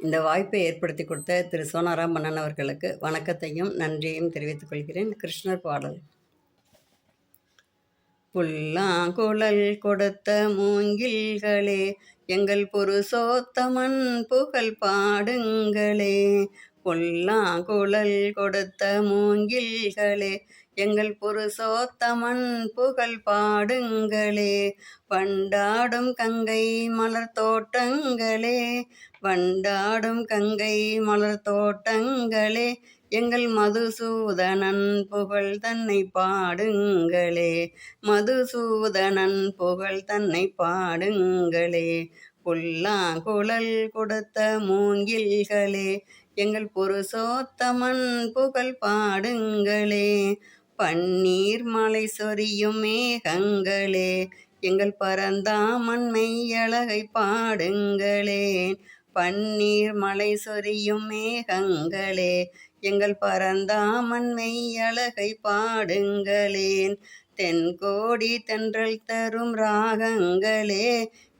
இந்த வாய்ப்பை ஏற்படுத்தி கொடுத்த திரு. சோனாராம் மன்னன் அவர்களுக்கு வணக்கத்தையும் நன்றியையும் தெரிவித்துக் கொள்கிறேன். கிருஷ்ணர் பாடல். புல்லாங்குழல் கொடுத்த மூங்கில்களே எங்கள் புருஷோத்தமன் புகழ் பாடுங்களே. புல்லாங்குழல் கொடுத்த மூங்கில்களே எங்கள் புருஷோத்தமன் புகழ் பாடுங்களே. வண்டாடும் கங்கை மலர் தோட்டங்களே வண்டாடும் கங்கை மலர் தோட்டங்களே எங்கள் மதுசூதனன் புகழ் தன்னை பாடுங்களே. மதுசூதனன் புகழ் தன்னை பாடுங்களே. புல்லாங்குழல் கொடுத்த மூங்கில்களே எங்கள் புருஷோத்தமன் புகழ் பாடுங்களே. பன்னீர் மலை சொரியும் மேகங்களே எங்கள் பரந்தாமன் மெய்யழகை பாடுங்களேன். பன்னீர் மலை சொரியும் மேகங்களே எங்கள் பரந்தாமன் மெய்யழகை பாடுங்களேன். தென்கோடி தென்றல் தரும் ராகங்களே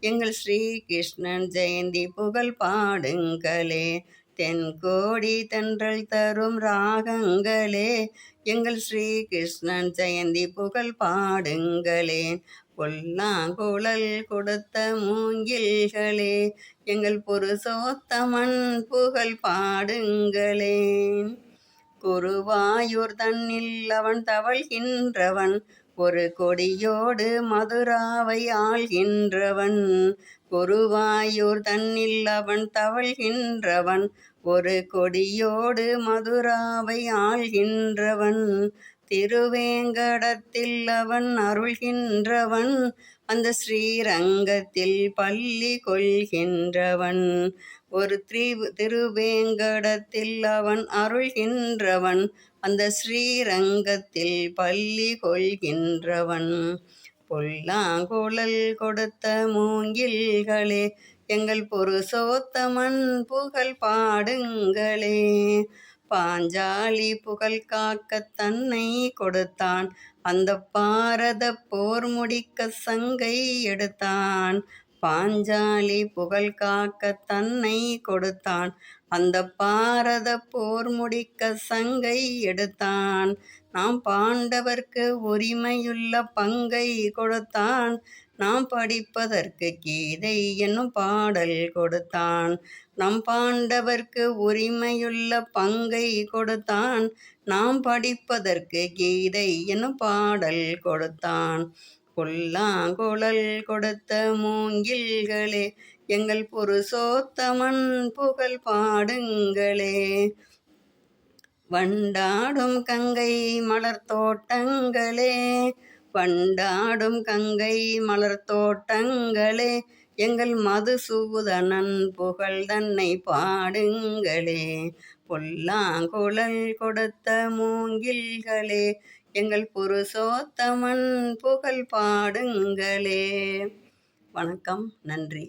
எங்கள் ஸ்ரீகிருஷ்ணன் ஜெயந்தி புகழ் பாடுங்களே. தென்கோடி தென்றல் தரும் ராகங்களே. எங்கள் ஸ்ரீகிருஷ்ணன் ஜெயந்தி புகழ் பாடுங்களேன் பொல்லாங்குழல் கொடுத்த மூங்கில்களே. எங்கள் புருஷோத்தமன் புகழ் பாடுங்களேன் குருவாயூர் தன்னில் அவன் தவழ்கின்றவன். ஒரு கொடியோடு மதுராவை ஆள்கின்றவன் குருவாயூர் தன்னில் அவன் தவழ்கின்றவன் ஒரு கொடியோடு மதுராவை ஆள்கின்றவன் திருவேங்கடத்தில் அவன் அருள்கின்றவன். அந்த ஸ்ரீரங்கத்தில் பள்ளி கொள்கின்றவன். ஒரு திரு திருவேங்கடத்தில் அவன் அருள்கின்றவன். அந்த ஸ்ரீரங்கத்தில் பள்ளி கொள்கின்றவன். பொல்லாங்குழல் கொடுத்த மூங்கில்களே எங்கள் புருஷோத்தமன் புகழ் பாடுங்களே. பாஞ்சாலி புகழ் காக்க தன்னை கொடுத்தான். அந்த பாரத போர் முடிக்க சங்கை எடுத்தான். பாஞ்சாலி புகழ் காக்க தன்னை கொடுத்தான். அந்த பாரத போர் முடிக்க சங்கை எடுத்தான். நாம் பாண்டவர்க்கு உரிமையுள்ள பங்கை கொடுத்தான். நாம் படிப்பதற்கு கீதை என்னும் பாடல் கொடுத்தான். நம் பாண்டவர்க்கு உரிமையுள்ள பங்கை கொடுத்தான். நாம் படிப்பதற்கு கீதை என்னும் பாடல் கொடுத்தான். புல்லாங்குழல் கொடுத்த மூங்கில்களே எங்கள் புருஷோத்தமன் புகழ் பாடுங்களே. வண்டாடும் கங்கை மலர் தோட்டங்களே பண்டாடும் கங்கை மலர் தோட்டங்களே எங்கள் மதுசூதனன் புகழ் தன்னை பாடுங்களே. பொல்லாங்குழல் கொடுத்த மூங்கில்களே எங்கள் புருஷோத்தமன் புகழ் பாடுங்களே. வணக்கம் நன்றி.